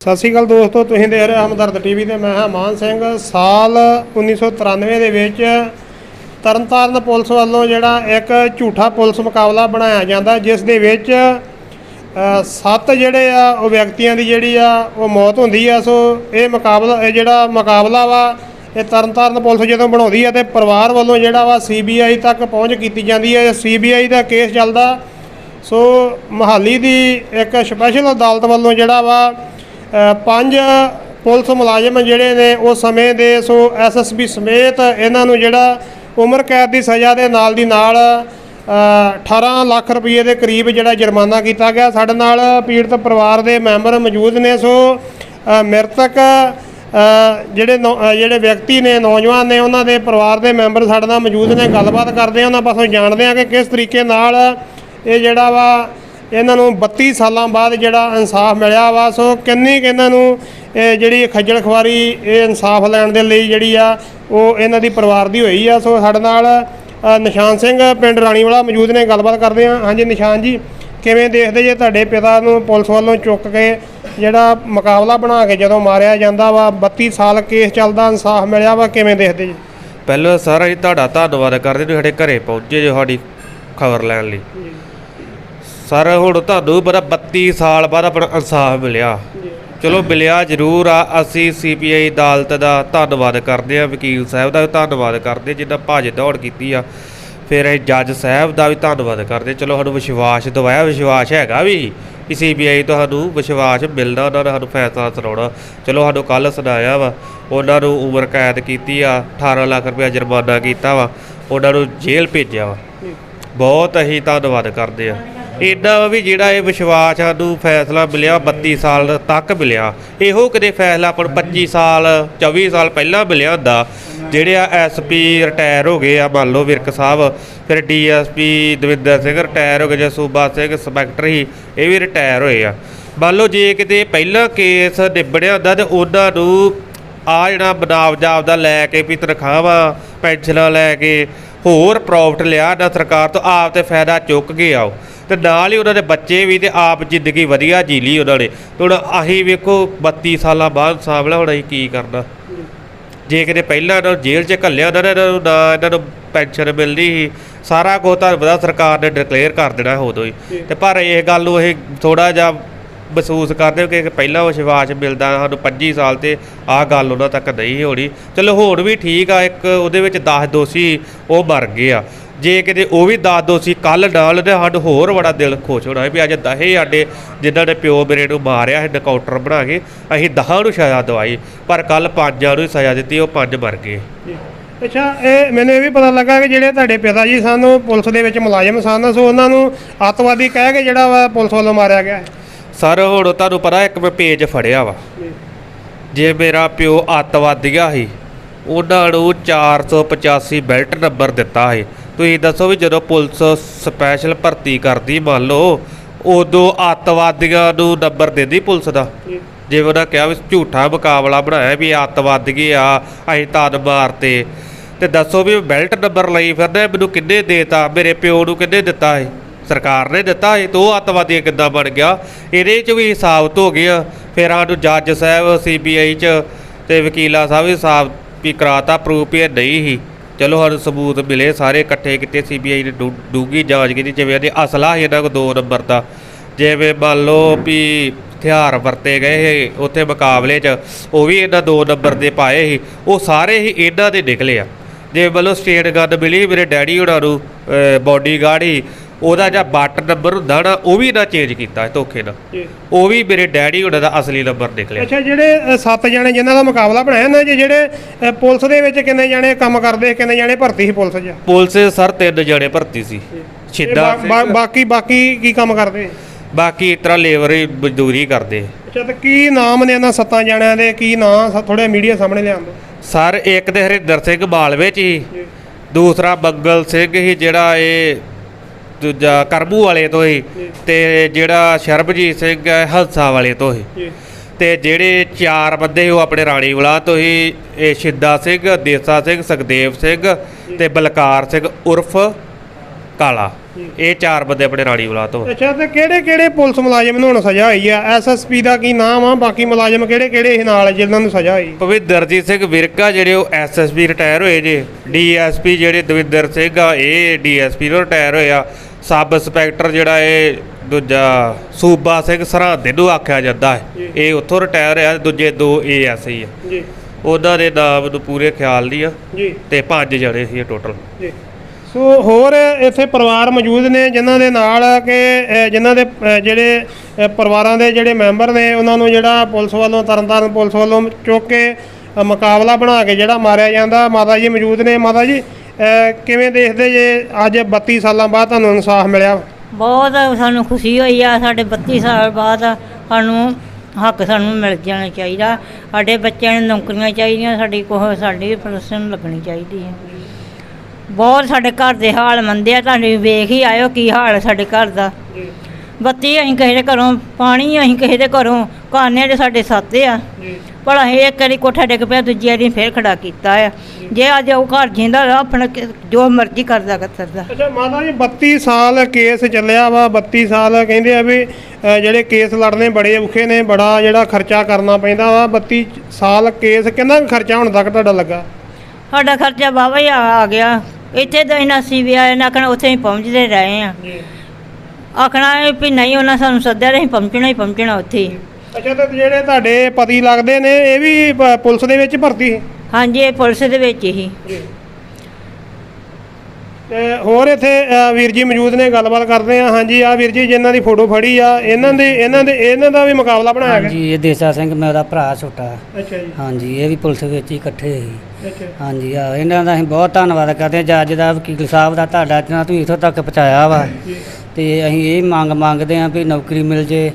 ਸਤਿ ਸ਼੍ਰੀ ਅਕਾਲ ਦੋਸਤੋ, ਤੁਸੀਂ ਦੇਖ ਰਹੇ ਹੋ ਹਮਦਰਦ ਟੀਵੀ ਤੇ ਮੈਂ ਹਾਂ ਮਾਨ ਸਿੰਘ। ਸਾਲ 1993 ਦੇ ਵਿੱਚ ਤਰਨਤਾਰਨ ਪੁਲਿਸ ਵੱਲੋਂ ਜਿਹੜਾ ਇੱਕ ਝੂਠਾ ਪੁਲਿਸ ਮੁਕਾਬਲਾ ਬਣਾਇਆ ਜਾਂਦਾ, ਜਿਸ ਦੇ ਵਿੱਚ ਸੱਤ ਜਿਹੜੇ ਆ, ਉਹ ਵਿਅਕਤੀਆਂ ਦੀ ਜਿਹੜੀ ਆ, ਉਹ ਮੌਤ ਹੁੰਦੀ ਆ। ਸੋ ਇਹ ਮੁਕਾਬਲਾ, ਇਹ ਜਿਹੜਾ ਮੁਕਾਬਲਾ ਵਾ, ਇਹ ਤਰਨਤਾਰਨ ਪੁਲਿਸ ਜਦੋਂ ਬਣਾਉਂਦੀ ਆ ਤੇ ਪਰਿਵਾਰ ਵੱਲੋਂ ਜਿਹੜਾ ਵਾ ਸੀਬੀਆਈ ਤੱਕ ਪਹੁੰਚ ਕੀਤੀ ਜਾਂਦੀ ਹੈ ਸੀਬੀਆਈ ਦਾ ਕੇਸ ਚੱਲਦਾ। ਸੋ ਮਹਾਲੀ ਦੀ ਇੱਕ ਸਪੈਸ਼ਲ ਅਦਾਲਤ ਵੱਲੋਂ ਜਿਹੜਾ ਵਾ ਪੰਜ ਪੁਲਿਸ ਮੁਲਾਜ਼ਮ ਜਿਹੜੇ ਨੇ ਉਸ ਸਮੇਂ ਦੇ ਸੋ ਐਸਐਸਬੀ ਸਮੇਤ ਇਹਨਾਂ ਨੂੰ ਜਿਹੜਾ ਉਮਰ ਕੈਦ ਦੀ ਸਜ਼ਾ ਦੇ ਨਾਲ ਦੀ ਨਾਲ ਅ, 18 ਲੱਖ ਰੁਪਏ ਦੇ ਕਰੀਬ ਜਿਹੜਾ ਜੁਰਮਾਨਾ ਕੀਤਾ ਗਿਆ। ਸਾਡੇ ਨਾਲ ਪੀੜਤ ਪਰਿਵਾਰ ਦੇ ਮੈਂਬਰ ਮੌਜੂਦ ਨੇ ਸੋ ਮ੍ਰਿਤਕ ਜਿਹੜੇ ਨੌ- ਜਿਹੜੇ ਵਿਅਕਤੀ ਨੇ ਨੌਜਵਾਨ ਨੇ ਉਹਨਾਂ ਦੇ ਪਰਿਵਾਰ ਦੇ ਮੈਂਬਰ ਸਾਡੇ ਨਾਲ ਮੌਜੂਦ ਨੇ। ਗੱਲਬਾਤ ਕਰਦੇ ਆ ਉਹਨਾਂ ਪਾਸੋਂ ਜਾਣਦੇ ਆ ਕਿ ਕਿਸ ਤਰੀਕੇ ਨਾਲ ਇਹ ਜਿਹੜਾ ਵਾ ਇਹਨਾਂ ਨੂੰ 32 ਸਾਲਾਂ ਬਾਅਦ ਜਿਹੜਾ ਇਨਸਾਫ ਮਿਲਿਆ ਵਾ, ਸੋ ਕਿੰਨੀ ਕੁ ਇਹਨਾਂ ਨੂੰ ਇਹ ਜਿਹੜੀ ਖੱਜਲ ਖਵਾਰੀ ਇਹ ਇਨਸਾਫ ਲੈਣ ਦੇ ਲਈ ਜਿਹੜੀ ਆ, ਉਹ ਇਹਨਾਂ ਦੀ ਪਰਿਵਾਰ ਦੀ ਹੋਈ ਆ। ਸੋ ਸਾਡੇ ਨਾਲ ਨਿਸ਼ਾਨ ਸਿੰਘ ਪਿੰਡ ਰਾਣੀਵਾਲਾ ਮੌਜੂਦ ਨੇ, ਗੱਲਬਾਤ ਕਰਦੇ ਆ ਹਾਂਜੀ ਨਿਸ਼ਾਨ ਜੀ, ਕਿਵੇਂ ਦੇਖਦੇ ਜੇ ਤੁਹਾਡੇ ਪਿਤਾ ਨੂੰ ਪੁਲਿਸ ਵੱਲੋਂ ਚੁੱਕ ਕੇ ਜਿਹੜਾ ਮੁਕਾਬਲਾ ਬਣਾ ਕੇ ਜਦੋਂ ਮਾਰਿਆ ਜਾਂਦਾ ਵਾ 32 ਸਾਲ ਕੇਸ ਚੱਲਦਾ, ਇਨਸਾਫ ਮਿਲਿਆ ਵਾ, ਕਿਵੇਂ ਦੇਖਦੇ ਜੀ? ਪਹਿਲਾਂ ਸਾਰਾ ਹੀ ਤੁਹਾਡਾ ਧੰਨਵਾਦ ਕਰਦੇ ਤੁਸੀਂ ਸਾਡੇ ਘਰੇ ਪਹੁੰਚੇ ਜੋ ਸਾਡੀ ਖਬਰ ਲੈਣ ਲਈ। ਸਰ ਹੁਣ ਤੁਹਾਨੂੰ ਪਤਾ 32 ਸਾਲ ਬਾਅਦ ਆਪਣਾ ਇਨਸਾਫ ਮਿਲਿਆ। ਚਲੋ ਮਿਲਿਆ ਜ਼ਰੂਰ ਆ ਅਸੀਂ ਸੀਪੀਆਈ ਅਦਾਲਤ ਦਾ ਧੰਨਵਾਦ ਕਰਦੇ ਆ ਵਕੀਲ ਸਾਹਿਬ ਦਾ ਵੀ ਧੰਨਵਾਦ ਕਰਦੇ ਜਿੱਦਾਂ ਭੱਜ ਦੌੜ ਕੀਤੀ ਆ। ਫਿਰ ਇਹ ਜੱਜ ਸਾਹਿਬ ਦਾ ਵੀ ਧੰਨਵਾਦ ਕਰਦੇ ਚਲੋ ਸਾਨੂੰ ਵਿਸ਼ਵਾਸ ਦਿਵਾਇਆ ਵਿਸ਼ਵਾਸ ਹੈਗਾ ਵੀ ਕਿ ਸੀਬੀਆਈ ਤੁਹਾਨੂੰ ਵਿਸ਼ਵਾਸ ਮਿਲਦਾ ਉਹਨਾਂ ਨੇ ਸਾਨੂੰ ਫੈਸਲਾ ਸੁਣਾਉਣਾ। ਚਲੋ ਸਾਨੂੰ ਕੱਲ ਸੁਣਾਇਆ ਵਾ ਉਹਨਾਂ ਨੂੰ ਉਮਰ ਕੈਦ ਕੀਤੀ ਆ 18 ਲੱਖ ਰੁਪਏ ਜੁਰਮਾਨਾ ਕੀਤਾ ਵਾ ਉਹਨਾਂ ਨੂੰ ਜੇਲ੍ਹ ਭੇਜਿਆ ਵਾ। ਬਹੁਤ ਅਸੀਂ ਧੰਨਵਾਦ ਕਰਦੇ ਆ ਇੰਨਾ ਵੀ ਜਿਹੜਾ ਇਹ ਵਿਸ਼ਵਾਸ ਸਾਨੂੰ ਫੈਸਲਾ ਮਿਲਿਆ 32 ਸਾਲ ਤੱਕ ਮਿਲਿਆ। ਇਹੋ ਕਿਤੇ ਫੈਸਲਾ ਆਪਾਂ ਨੂੰ 25 ਸਾਲ 24 ਸਾਲ ਪਹਿਲਾਂ ਮਿਲਿਆ ਹੁੰਦਾ। ਜਿਹੜੇ ਆ ਐਸਪੀ ਰਿਟਾਇਰ ਹੋ ਗਏ ਆ, ਮੰਨ ਲਓ ਵਿਰਕ ਸਾਹਿਬ, ਫਿਰ ਡੀਐਸਪੀ ਦਵਿੰਦਰ ਸਿੰਘ ਰਿਟਾਇਰ ਹੋ ਗਏ, ਜਾਂ ਸੂਬਾ ਸਿੰਘ ਇੰਸਪੈਕਟਰ ਹੀ ਇਹ ਵੀ ਰਿਟਾਇਰ ਹੋਏ ਆ। ਮੰਨ ਲਓ ਜੇ ਕਿਤੇ ਪਹਿਲਾਂ ਕੇਸ ਨਿਬੜਿਆ ਹੁੰਦਾ ਤੇ ਉਹਨਾਂ ਨੂੰ ਆ ਜਿਹੜਾ ਬਨਾਵ ਜਾਬ ਦਾ ਲੈ ਕੇ ਵੀ ਤਨਖਾਹਾਂ, ਪੈਨਸ਼ਨਾਂ ਲੈ ਕੇ ਹੋਰ ਪ੍ਰੋਫਿਟ ਲਿਆ, ਨਾ ਸਰਕਾਰ ਤੋਂ ਆਪ ਤੇ ਫਾਇਦਾ ਚੁੱਕ ਕੇ ਆਓ। ਤੇ ਨਾਲ ਹੀ ਉਹਨਾਂ ਦੇ ਬੱਚੇ ਵੀ ਤੇ ਆਪ ਜ਼ਿੰਦਗੀ ਵਧੀਆ ਜੀ ਲਈ ਉਹਨਾਂ ਨੇ। ਤੇ ਹੁਣ ਆਹੀ ਵੇਖੋ 32 ਸਾਲਾਂ ਬਾਅਦ ਸਾਹਮਣੇ ਹੁਣ ਅਸੀਂ ਕੀ ਕਰਨਾ। ਜੇ ਕਿਤੇ ਪਹਿਲਾਂ ਇਹਨਾਂ ਨੂੰ ਜੇਲ੍ਹ 'ਚ ਘੱਲਿਆ ਉਹਨਾਂ ਨੇ, ਇਹਨਾਂ ਨੂੰ ਨਾ ਇਹਨਾਂ ਨੂੰ ਪੈਨਸ਼ਨ ਮਿਲਦੀ ਸੀ। ਸਾਰਾ ਕੁਝ ਤੁਹਾਨੂੰ ਪਤਾ ਸਰਕਾਰ ਨੇ ਡਿਕਲੇਅਰ ਕਰ ਦੇਣਾ ਉਦੋਂ ਹੀ। ਤੇ ਪਰ ਇਹ ਗੱਲ ਨੂੰ ਇਹ ਥੋੜਾ ਜਿਹਾ ਮਹਿਸੂਸ ਕਰਦੇ ਕਿ ਪਹਿਲਾਂ ਵਿਸ਼ਵਾਸ ਮਿਲਦਾ ਸਾਨੂੰ 25 ਸਾਲ ਤੇ ਆਹ ਗੱਲ ਉਹਨਾਂ ਤੱਕ ਨਹੀਂ ਹੋਣੀ। ਚਲੋ ਹੋਰ ਵੀ ਠੀਕ ਆ, ਇੱਕ ਉਹਦੇ ਵਿੱਚ 10 ਦੋਸ਼ੀ ਉਹ ਮਰ ਗਏ ਆ। ਜੇ ਕਿਤੇ ਉਹ ਵੀ 10 ਦੋਸ਼ੀ ਕੱਲ ਨਾਲ ਤੇ ਸਾਡਾ ਹੋਰ ਬੜਾ ਦਿਲ ਖੁਸ਼ ਹੋਣਾ ਸੀ ਵੀ ਅੱਜ ਦਹੇ ਸਾਡੇ ਜਿਨ੍ਹਾਂ ਨੇ ਪਿਓ ਮੇਰੇ ਨੂੰ ਮਾਰਿਆ ਸੀ ਨਕਾਊਂਟਰ ਬਣਾ ਕੇ ਅਸੀਂ ਦਹਾਂ ਨੂੰ ਸਜ਼ਾ ਦਵਾਈ ਪਰ ਕੱਲ ਪੰਜਾਂ ਨੂੰ ਹੀ ਸਜ਼ਾ ਦਿੱਤੀ ਉਹ ਪੰਜ ਮਰ ਗਏ। ਅੱਛਾ ਇਹ ਮੈਨੂੰ ਇਹ ਵੀ ਪਤਾ ਲੱਗਾ ਕਿ ਜਿਹੜੇ ਤੁਹਾਡੇ ਪਿਤਾ ਜੀ ਸਨ ਉਹ ਪੁਲਿਸ ਦੇ ਵਿੱਚ ਮੁਲਾਜ਼ਮ ਸਨ ਸੋ ਉਹਨਾਂ ਨੂੰ ਅੱਤਵਾਦੀ ਕਹਿ ਕੇ ਜਿਹੜਾ ਵਾ ਪੁਲਿਸ ਵੱਲੋਂ ਮਾਰਿਆ ਗਿਆ ਹੈ। ਸਰ ਹੁਣ ਤੁਹਾਨੂੰ ਪਤਾ ਇੱਕ ਮੈਂ ਪੇਜ ਫੜਿਆ ਵਾ। ਜੇ। ਮੇਰਾ ਪਿਓ ਅੱਤਵਾਦੀਆ ਸੀ ਉਹਨਾਂ ਨੂੰ 485 ਬੈਲਟ ਨੰਬਰ ਦਿੱਤਾ ਸੀ। ਤੁਸੀਂ ਦੱਸੋ ਵੀ ਜਦੋਂ ਪੁਲਿਸ ਸਪੈਸ਼ਲ ਭਰਤੀ ਕਰਦੀ, ਮੰਨ ਲਓ, ਉਦੋਂ ਅੱਤਵਾਦੀਆਂ ਨੂੰ ਨੰਬਰ ਦਿੰਦੀ ਪੁਲਿਸ ਦਾ? ਜਿਵੇਂ ਉਹਨਾਂ ਕਿਹਾ ਵੀ ਝੂਠਾ ਮੁਕਾਬਲਾ ਬਣਾਇਆ ਵੀ ਅੱਤਵਾਦੀ ਆ, ਅਸੀਂ ਤਦ ਮਾਰਤੇ। ਤੇ ਦੱਸੋ ਵੀ ਬੈਲਟ ਨੰਬਰ ਲਈ ਫਿਰਦੇ, ਮੈਨੂੰ ਕਿੰਨੇ ਦੇਤਾ, ਮੇਰੇ ਪਿਓ ਨੂੰ ਕਿੰਨੇ ਦਿੱਤਾ ਹੈ ਸਰਕਾਰ ਨੇ ਦਿੱਤਾ ਇਹ, ਤੋਂ ਅੱਤਵਾਦੀ ਕਿੱਦਾਂ ਬਣ ਗਿਆ? ਇਹਦੇ 'ਚ ਵੀ ਸਾਬਤ ਹੋ ਗਿਆ ਫਿਰ ਸਾਨੂੰ ਜੱਜ ਸਾਹਿਬ, ਸੀਬੀਆਈ 'ਚ ਤੇ ਵਕੀਲਾ ਸਾਹਿਬ ਵੀ ਸਾਬਤ ਵੀ ਕਰਾਤਾ ਪ੍ਰੂਫ ਇਹ ਨਹੀਂ ਹੀ ਚਲੋ ਸਾਨੂੰ ਸਬੂਤ ਮਿਲੇ, ਸਾਰੇ ਇਕੱਠੇ ਕੀਤੇ ਸੀਬੀਆਈ ਨੇ ਡੂ- ਡੂੰਘੀ ਜਾਂਚ ਕੀਤੀ, ਜਿਵੇਂ ਇਹਦੇ ਅਸਲਾ ਸੀ ਇਹਨਾਂ ਕੋਲ ਦੋ ਨੰਬਰ ਦਾ। ਜਿਵੇਂ ਮੰਨ ਲਓ ਵੀ ਹਥਿਆਰ ਵਰਤੇ ਗਏ ਸੀ ਉੱਥੇ ਮੁਕਾਬਲੇ 'ਚ, ਉਹ ਵੀ ਇਹਨਾਂ ਦੋ ਨੰਬਰ ਦੇ ਪਾਏ ਸੀ, ਉਹ ਸਾਰੇ ਹੀ ਇਹਨਾਂ ਦੇ ਨਿਕਲੇ ਆ। ਜੇ ਵੱਲੋਂ ਸਟੇਟ ਗਨ ਮਿਲੀ, ਮੇਰੇ ਡੈਡੀ ਉਹਨਾਂ ਨੂੰ ਬੋਡੀਗਾਰਡ ਹੀ ਉਹਦਾ ਜਿਹੜਾ ਬੱਟ ਨੰਬਰ ਹੁੰਦਾ ਨਾ ਉਹ ਵੀ ਨਾ ਚੇਂਜ ਕੀਤਾ ਧੋਖੇ ਨਾਲ। ਜੀ। ਉਹ ਵੀ ਮੇਰੇ ਡੈਡੀ ਉਹਨਾਂ ਦਾ ਅਸਲੀ ਨੰਬਰ ਨਿਕਲਿਆ ਅੱਛਾ ਜਿਹੜੇ ਅ, ਸੱਤ ਜਣੇ ਜਿਨ੍ਹਾਂ ਦਾ ਮੁਕਾਬਲਾ ਬਣਾਇਆ ਨਾ ਜੀ ਜਿਹੜੇ ਅ, ਪੁਲਿਸ ਦੇ ਵਿੱਚ ਕਿੰਨੇ ਜਣੇ ਕੰਮ ਕਰਦੇ ਕਿੰਨੇ ਜਣੇ ਭਰਤੀ ਸੀ ਪੁਲਿਸ 'ਚ? ਪੁਲਿਸ ਸਰ ਤਿੰਨ ਜਣੇ ਭਰਤੀ ਸੀ। ਤੇ ਛਿੱਦਾ ਬਾ- ਬਾ- ਬਾਕੀ ਬਾਕੀ ਕੀ ਕੰਮ ਕਰਦੇ? ਬਾਕੀ ਇਸ ਤਰ੍ਹਾਂ ਲੇਬਰ ਹੀ ਮਜ਼ਦੂਰੀ ਕਰਦੇ। ਅੱਛਾ ਤੇ ਕੀ ਨਾਮ ਨੇ ਇਹਨਾਂ ਸੱਤਾਂ ਜਣਿਆਂ ਦੇ? ਕੀ ਨਾਂ ਥੋੜੇ ਮੀਡੀਆ ਸਾਹਮਣੇ ਲਿਆਉਣ ਦਿਓ ਸਰ ਇੱਕ ਤੇ ਹਰਿੰਦਰ ਸਿੰਘ ਮਾਲਵੇ ਚ ਹੀ ਦੂਸਰਾ ਬੰਗਲ ਸਿੰਘ ਹੀ ਜਿਹੜਾ ਇਹ ਦੂਜਾ ਕਰਬੂ ਵਾਲੇ ਤੋਂ ਹੀ। ਤੇ ਜਿਹੜਾ ਸ਼ਰਬਜੀਤ ਸਿੰਘ ਹੈ ਹਲਸਾ ਵਾਲੇ ਤੋਂ ਹੀ। ਤੇ ਜਿਹੜੇ ਚਾਰ ਬੰਦੇ ਉਹ ਆਪਣੇ ਰਾਣੀ ਵਾਲਾ ਤੋਂ ਹੀ ਇਹ ਸ਼ਿੱਦਾ ਸਿੰਘ ਦੇਸਾ ਸਿੰਘ ਸੁਖਦੇਵ ਸਿੰਘ ਤੇ ਬਲਕਾਰ ਸਿੰਘ ਉਰਫ ਕਾਲਾ। ਇਹ ਚਾਰ ਬੰਦੇ ਆਪਣੇ ਰਾਣੀ ਬਲਾ ਤੋਂ। ਅੱਛਾ ਤੇ ਕਿਹੜੇ ਕਿਹੜੇ ਪੁਲਿਸ ਮੁਲਾਜ਼ਮ ਨੂੰ ਹੁਣ ਸਜ਼ਾ ਹੋਈ ਆ? ਐਸਐਸਪੀ ਦਾ ਕੀ ਨਾਮ ਆ? ਬਾਕੀ ਮੁਲਾਜ਼ਮ ਕਿਹੜੇ ਕਿਹੜੇ ਇਹ ਨਾਲ ਜਿਨ੍ਹਾਂ ਨੂੰ ਸਜ਼ਾ ਹੋਈ? ਪਵਿੱਦਰਜੀਤ ਸਿੰਘ ਵਿਰਕਾ ਜਿਹੜੇ ਉਹ ਐਸਐਸਪੀ ਰਿਟਾਇਰ ਹੋਏ ਜੇ। ਡੀਐਸਪੀ ਜਿਹੜੇ ਦਵਿੰਦਰ ਸਿੰਘ ਆ ਇਹ ਡੀਐਸਪੀ ਤੋਂ ਰਿਟਾਇਰ ਹੋਏ ਆ। ਸਬ ਇੰਸਪੈਕਟਰ ਜਿਹੜਾ ਇਹ ਦੂਜਾ ਸੂਬਾ ਸਿੰਘ ਸਰਹੰਦ ਨੂੰ ਆਖਿਆ ਜਾਂਦਾ ਹੈ। ਇਹ ਉੱਥੋਂ ਰਿਟਾਇਰ ਹੋਇਆ ਦੂਜੇ ਦੋ ਏਐਸਆਈ ਆ। ਜੀ। ਉਹਨਾਂ ਦੇ ਨਾਮ ਨੂੰ ਪੂਰੇ ਖਿਆਲ ਨਹੀਂ ਆ। ਜੀ। ਤੇ ਪੰਜ ਜਣੇ ਸੀ ਟੋਟਲ ਜੀ। ਸੋ ਹੋਰ ਇੱਥੇ ਪਰਿਵਾਰ ਮੌਜੂਦ ਨੇ ਜਿਨ੍ਹਾਂ ਦੇ ਨਾਲ ਕਿ ਜਿਨ੍ਹਾਂ ਦੇ ਜਿਹੜੇ ਪਰਿਵਾਰਾਂ ਦੇ ਜਿਹੜੇ ਮੈਂਬਰ ਨੇ ਉਹਨਾਂ ਨੂੰ ਜਿਹੜਾ ਪੁਲਿਸ ਵੱਲੋਂ ਤਰਨਤਾਰਨ ਪੁਲਿਸ ਵੱਲੋਂ ਚੁੱਕ ਕੇ ਮੁਕਾਬਲਾ ਬਣਾ ਕੇ ਜਿਹੜਾ ਮਾਰਿਆ ਜਾਂਦਾ। ਮਾਤਾ ਜੀ ਮੌਜੂਦ ਨੇ। ਮਾਤਾ ਜੀ ਕਿਵੇਂ ਦੇਖਦੇ ਜੇ ਅੱਜ 32 ਸਾਲਾਂ ਬਾਅਦ ਤੁਹਾਨੂੰ ਇਨਸਾਫ ਮਿਲਿਆ? ਬਹੁਤ ਸਾਨੂੰ ਖੁਸ਼ੀ ਹੋਈ ਆ, ਸਾਡੇ 32 ਸਾਲ ਬਾਅਦ ਸਾਨੂੰ ਹੱਕ ਸਾਨੂੰ ਮਿਲ ਜਾਣਾ ਚਾਹੀਦਾ। ਸਾਡੇ ਬੱਚਿਆਂ ਨੂੰ ਨੌਕਰੀਆਂ ਚਾਹੀਦੀਆਂ, ਸਾਡੀ ਕੋਹ, ਸਾਡੀ ਪ੍ਰੋਫੈਸ਼ਨ ਲੱਗਣੀ ਚਾਹੀਦੀ ਹੈ ਬਹੁਤ ਸਾਡੇ ਘਰ ਦੇ ਹਾਲ ਮੰਦੇ ਆ ਤੁਹਾਨੂੰ ਵੇਖ ਹੀ ਆਇਓ ਕੀ ਹਾਲ ਹੈ ਸਾਡੇ ਘਰ ਦਾ। ਬੱਤੀ ਅਸੀਂ ਕਿਸੇ ਦੇ ਘਰੋਂ, ਪਾਣੀ ਅਸੀਂ ਕਿਸੇ ਦੇ ਘਰੋਂ ਕਾਨੇ ਦੇ ਸਾਡੇ ਸਾਤੇ ਆ। ਪਰ ਅਸੀਂ ਇੱਕ ਵਾਰੀ ਕੋਠਾ ਡਿੱਗ ਪਿਆ ਦੂਜੀ ਵਾਰੀ ਫੇਰ ਖੜਾ ਕੀਤਾ ਆ। ਜੇ। ਅੱਜ ਉਹ ਘਰ ਜਿੰਦਾ ਰਿਹਾ, ਆਪਣਾ ਕਿ- ਜੋ ਮਰਜ਼ੀ ਕਰਦਾ ਕਰਦਾ ਅੱਛਾ ਮਾਤਾ ਜੀ 32 ਸਾਲ ਕੇਸ ਚੱਲਿਆ ਵਾ 32 ਸਾਲ ਕਹਿੰਦੇ ਆ ਵੀ ਅ, ਜਿਹੜੇ ਕੇਸ ਲੜਨੇ ਬੜੇ ਔਖੇ ਨੇ ਬੜਾ ਜਿਹੜਾ ਖਰਚਾ ਕਰਨਾ ਪੈਂਦਾ ਵਾ 32 ਸਾਲ ਕੇਸ ਕਿੰਨਾ ਕੁ ਖਰਚਾ ਹੁਣ ਤੱਕ ਤੁਹਾਡਾ ਲੱਗਾ? ਸਾਡਾ ਖਰਚਾ ਬਾਬਾ ਹੀ ਆ ਆ ਗਿਆ। ਇੱਥੇ ਤਾਂ ਇਹਨਾਂ ਸੀ ਵੀ ਆਏ ਨਾ ਆਖਣਾ ਉੱਥੇ ਹੀ ਪਹੁੰਚਦੇ ਰਹੇ ਆ। ਆਖਣਾ ਇਹ ਵੀ ਨਹੀਂ ਉਹਨਾਂ ਸਾਨੂੰ ਸੱਦਿਆ ਤੇ ਅਸੀਂ ਪਹੁੰਚਣਾ ਹੀ ਪਹੁੰਚਣਾ ਉੱਥੇ ਹੀ। ਅੱਛਾ ਤੇ ਜਿਹੜੇ ਤੁਹਾਡੇ ਪਤੀ ਲੱਗਦੇ ਨੇ ਇਹ ਵੀ ਪ- ਪੁਲਿਸ ਦੇ ਵਿੱਚ ਭਰਤੀ ਸੀ? ਹਾਂਜੀ ਇਹ ਪੁਲਿਸ ਦੇ ਵਿੱਚ ਹੀ। ਤੇ ਹੋਰ ਇੱਥੇ ਅ, ਵੀਰ ਜੀ ਮੌਜੂਦ ਨੇ ਗੱਲਬਾਤ ਕਰਦੇ ਆ। ਹਾਂਜੀ ਆ ਵੀਰ ਜੀ ਜਿਨ੍ਹਾਂ ਦੀ ਫੋਟੋ ਫੜੀ ਆ ਇਹਨਾਂ ਦੇ ਇਹਨਾਂ ਦੇ ਇਹਨਾਂ ਦਾ ਵੀ ਮੁਕਾਬਲਾ ਬਣਾਇਆ ਗਿਆ? ਹਾਂਜੀ ਇਹ ਦੇਸਾ ਸਿੰਘ ਮੇਰਾ ਭਰਾ ਛੋਟਾ। ਅੱਛਾ ਜੀ। ਹਾਂਜੀ ਇਹ ਵੀ ਪੁਲਿਸ ਵਿੱਚ ਹੀ ਇਕੱਠੇ ਸੀ। ਅੱਛਾ। ਹਾਂਜੀ ਆ ਇਹਨਾਂ ਦਾ ਅਸੀਂ ਬਹੁਤ ਧੰਨਵਾਦ ਕਰਦੇ ਹਾਂ। ਜੱਜ ਦਾ ਵਕੀਲ ਸਾਹਿਬ ਦਾ ਤੁਹਾਡਾ ਜਿਹਨਾਂ ਤੁਸੀਂ ਇੱਥੋਂ ਤੱਕ ਪਹੁੰਚਾਇਆ ਵਾ। ਤੇ ਅਸੀਂ ਇਹ ਮੰਗ ਮੰਗਦੇ ਹਾਂ ਵੀ ਨੌਕਰੀ ਮਿਲ ਜੇ।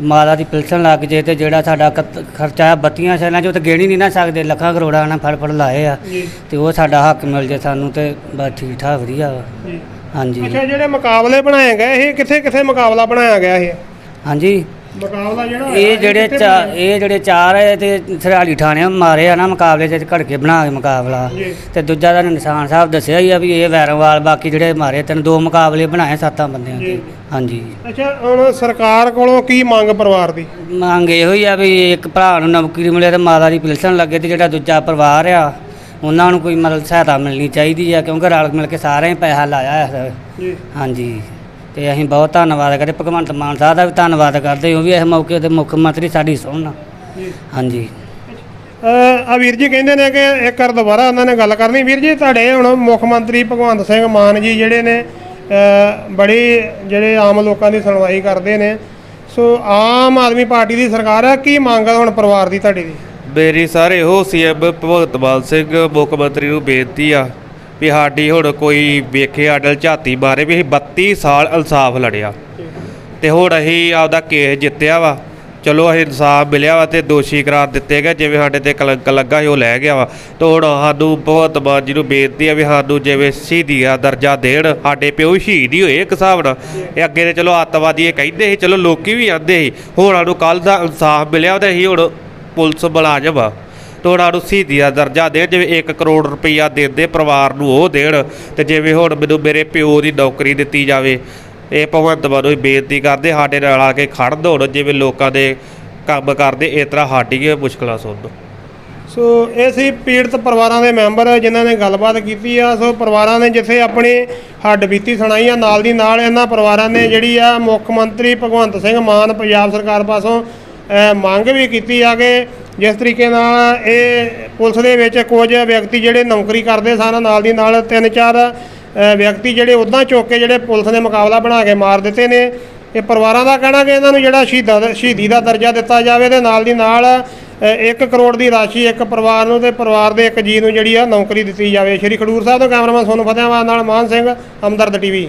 ਤੇ ਮਾਤਾ ਦੀ ਪਿਲਸਣ ਲੱਗ ਜੇ ਤੇ ਜਿਹੜਾ ਸਾਡਾ ਕਤ- ਖਰਚਾ ਬੱਤੀਆਂ ਸ਼ੈਲਾਂ ਚੋਂ ਤਾਂ ਗਿਣ ਹੀ ਨਹੀਂ ਨਾ ਸਕਦੇ। ਲੱਖਾਂ ਕਰੋੜਾਂ ਨਾਲ ਫੜ ਫੜ ਲਾਏ ਆ। ਜੀ। ਤੇ ਉਹ ਸਾਡਾ ਹੱਕ ਮਿਲ ਜੇ ਸਾਨੂੰ ਤੇ ਬਸ ਠੀਕ ਠਾਕ ਵਧੀਆ ਵਾ। ਜੀ। ਹਾਂਜੀ। ਅੱਛਾ ਜਿਹੜੇ ਮੁਕਾਬਲੇ ਬਣਾਏ ਗਏ ਇਹ ਕਿੱਥੇ ਕਿੱਥੇ ਮੁਕਾਬਲਾ ਬਣਾਇਆ ਗਿਆ ਇਹ? ਹਾਂਜੀ। ਮੁਕਾਬਲਾ ਜਿਹੜਾ ਹੋਇਆ, ਇਹ ਜਿਹੜੇ ਚਾ? ਇਹ ਜਿਹੜੇ ਚਾਰ ਹੈ ਤੇ ਸਰਾਲੀ ਥਾਣੇ ਮਾਰੇ ਆ ਨਾ ਮੁਕਾਬਲੇ ਚ ਘੜਕੇ ਬਣਾ ਕੇ ਮੁਕਾਬਲਾ। ਜੀ। ਤੇ ਦੂਜਾ ਦਾ ਨਿਸ਼ਾਨ ਸਾਹਿਬ ਦੱਸਿਆ ਹੀ ਆ ਵੀ ਇਹ ਵੈਰੋਵਾਲ ਬਾਕੀ ਜਿਹੜੇ ਮਾਰੇ ਤਿੰਨ ਦੋ ਮੁਕਾਬਲੇ ਬਣਾਏ ਸੱਤਾਂ ਬੰਦਿਆਂ ਜੀ। ਦੇ ਹਾਂਜੀ। ਅੱਛਾ ਹੁਣ ਸਰਕਾਰ ਕੋਲੋਂ ਕੀ ਮੰਗ ਪਰਿਵਾਰ ਦੀ? ਮੰਗ ਇਹੋ ਹੀ ਆ ਵੀ ਇੱਕ ਭਰਾ ਨੂੰ ਨੌਕਰੀ ਮਿਲੇ ਤੇ ਮਾਤਾ ਦੀ ਪਿਲਸਣ ਲੱਗੇ ਤੇ ਜਿਹੜਾ ਦੂਜਾ ਪਰਿਵਾਰ ਆ ਉਹਨਾਂ ਨੂੰ ਕੋਈ ਮਤਲਬ ਸਹਾਇਤਾ ਮਿਲਣੀ ਚਾਹੀਦੀ ਆ ਕਿਉਂਕਿ ਰਲ ਮਿਲ ਕੇ ਸਾਰਿਆਂ ਹੀ ਪੈਸਾ ਲਾਇਆ ਹੈ ਜੀ। ਹਾਂਜੀ। ਤੇ ਅਸੀਂ ਬਹੁਤ ਧੰਨਵਾਦ ਕਰਦੇ ਭਗਵੰਤ ਮਾਨ ਸਾਹਿਬ ਦਾ ਵੀ ਧੰਨਵਾਦ ਕਰਦੇ ਉਹ ਵੀ ਇਸ ਮੌਕੇ ਤੇ ਮੁੱਖ ਮੰਤਰੀ ਸਾਡੀ ਸੁਣਨ। ਹਾਂਜੀ। ਆ ਵੀਰ ਜੀ ਕਹਿੰਦੇ ਨੇ ਕਿ ਇੱਕ ਵਾਰ ਦੁਬਾਰਾ ਉਹਨਾਂ ਨੇ ਗੱਲ ਕਰਨੀ। ਵੀਰ ਜੀ ਤੁਹਾਡੇ ਹੁਣ ਮੁੱਖ ਮੰਤਰੀ ਭਗਵੰਤ ਸਿੰਘ ਮਾਨ ਜੀ ਜਿਹੜੇ ਨੇ ਅ, ਬੜੀ ਜਿਹੜੇ ਆਮ ਲੋਕਾਂ ਦੀ ਸੁਣਵਾਈ ਕਰਦੇ ਨੇ। ਸੋ ਆਮ ਆਦਮੀ ਪਾਰਟੀ ਦੀ ਸਰਕਾਰ ਹੈ ਕੀ ਮੰਗ ਹੈ ਹੁਣ ਪਰਿਵਾਰ ਦੀ ਤੁਹਾਡੀ ਦੀ ਮੇਰੀ ਸਾਰੇ ਇਹੋ ਭਗਵੰਤ ਮਾਨ ਸਿੰਘ ਮੁੱਖ ਮੰਤਰੀ ਨੂੰ ਬੇਨਤੀ ਆ ਵੀ ਸਾਡੀ ਹੁਣ ਕੋਈ ਵੇਖੇ ਅਡਲ ਝਾਤੀ ਬਾਰੇ ਵੀ ਅਸੀਂ 32 ਸਾਲ ਇਨਸਾਫ ਲੜਿਆ। ਤੇ ਹੁਣ ਅਸੀਂ ਆਪਦਾ ਕੇਸ ਜਿੱਤਿਆ ਵਾ। ਚਲੋ ਅਸੀਂ ਇਨਸਾਫ ਮਿਲਿਆ ਵਾ ਤੇ ਦੋਸ਼ੀ ਕਰਾਰ ਦਿੱਤੇ ਗਏ, ਜਿਵੇਂ ਸਾਡੇ ਤੇ ਕਲੰਕ ਲੱਗਾ ਸੀ ਉਹ ਲੈ ਗਿਆ ਵਾ। ਤੇ ਹੁਣ ਸਾਨੂੰ ਭਗਵੰਤ ਮਾਨ ਜੀ ਨੂੰ ਬੇਨਤੀ ਆ ਵੀ ਸਾਨੂੰ ਜਿਵੇਂ ਸ਼ਹੀਦੀ ਦਾ ਦਰਜਾ ਦੇਣ, ਸਾਡੇ ਪਿਓ ਸ਼ਹੀਦ ਹੀ ਹੋਏ ਇੱਕ ਹਿਸਾਬ ਨਾਲ। ਇਹ ਅੱਗੇ ਤੇ ਚਲੋ ਅੱਤਵਾਦੀ ਇਹ ਕਹਿੰਦੇ ਸੀ, ਚਲੋ ਲੋਕੀ ਵੀ ਆਂਦੇ ਸੀ। ਹੁਣ ਸਾਨੂੰ ਕੱਲ ਦਾ ਇਨਸਾਫ ਮਿਲਿਆ ਤੇ ਅਸੀਂ ਹੁਣ ਪੁਲਿਸ ਮੁਲਾਜ਼ਮ ਆ। ਤੋੜਾ ਨੂੰ ਸ਼ਹੀਦੀ ਦਾ ਦਰਜਾ ਦੇ, ਜਿਵੇਂ 1 ਕਰੋੜ ਰੁਪਈਆ ਦਿੰਦੇ ਪਰਿਵਾਰ ਨੂੰ ਉਹ ਦੇਣ, ਤੇ ਜਿਵੇਂ ਹੁਣ ਮੈਨੂੰ ਮੇਰੇ ਪਿਓ ਦੀ ਨੌਕਰੀ ਦਿੱਤੀ ਜਾਵੇ, ਇਹ ਭਗਵੰਤ ਮਾਨ ਨੂੰ ਬੇਨਤੀ ਕਰਦੇ, ਸਾਡੇ ਨਾਲ ਆ ਕੇ ਖੜ ਦੌੜ ਜਿਵੇਂ ਲੋਕਾਂ ਦੇ ਕੰਮ ਕਰਦੇ, ਇਸ ਤਰ੍ਹਾਂ ਸਾਡੀ ਵੀ ਮੁਸ਼ਕਲਾਂ ਸੁਣ ਸੋ, ਇਹ ਸੀ ਪੀੜਤ ਪਰਿਵਾਰਾਂ ਦੇ ਮੈਂਬਰ, ਜਿਨ੍ਹਾਂ ਨੇ ਗੱਲਬਾਤ ਕੀਤੀ ਆ। ਸੋ, ਪਰਿਵਾਰਾਂ ਨੇ ਜਿੱਥੇ ਆਪਣੀ ਹੱਡ ਬੀਤੀ ਸੁਣਾਈ ਆ, ਨਾਲ ਦੀ ਨਾਲ ਇਹਨਾਂ ਪਰਿਵਾਰਾਂ ਨੇ ਜਿਹੜੀ ਆ ਮੁੱਖ ਮੰਤਰੀ ਭਗਵੰਤ ਸਿੰਘ ਮਾਨ, ਪੰਜਾਬ ਸਰਕਾਰ ਪਾਸੋਂ ਮੰਗ ਵੀ ਕੀਤੀ ਆ ਕਿ ਜਿਸ ਤਰੀਕੇ ਨਾਲ ਇਹ ਪੁਲਿਸ ਦੇ ਵਿੱਚ ਕੁਝ ਵਿਅਕਤੀ ਜਿਹੜੇ ਨੌਕਰੀ ਕਰਦੇ ਸਨ, ਨਾਲ ਦੀ ਨਾਲ ਤਿੰਨ ਚਾਰ ਵਿਅਕਤੀ ਜਿਹੜੇ ਉਦਾਂ ਚੁੱਕ ਕੇ ਜਿਹੜੇ ਪੁਲਿਸ ਨੇ ਮੁਕਾਬਲਾ ਬਣਾ ਕੇ ਮਾਰ ਦਿੱਤੇ ਨੇ। ਇਹ ਪਰਿਵਾਰਾਂ ਦਾ ਕਹਿਣਾ ਕਿ ਇਹਨਾਂ ਨੂੰ ਜਿਹੜਾ ਸ਼ਹੀਦਾਂ ਸ਼ਹੀਦੀ ਦਾ ਦਰਜਾ ਦਿੱਤਾ ਜਾਵੇ ਤੇ ਨਾਲ ਦੀ ਨਾਲ 1 ਕਰੋੜ ਦੀ ਰਾਸ਼ੀ ਇੱਕ ਪਰਿਵਾਰ ਨੂੰ ਤੇ ਪਰਿਵਾਰ ਦੇ ਇੱਕ ਜੀ ਨੂੰ ਜਿਹੜੀ ਆ ਨੌਕਰੀ ਦਿੱਤੀ ਜਾਵੇ। ਸ਼੍ਰੀ ਖਡੂਰ ਸਾਹਿਬ ਤੋਂ ਕੈਮਰਾਮੈਨ ਸੋਨੂੰ ਫਤਿਆਬਾਦ ਨਾਲ ਮਾਨ ਸਿੰਘ ਹਮਦਰਦ ਟੀਵੀ।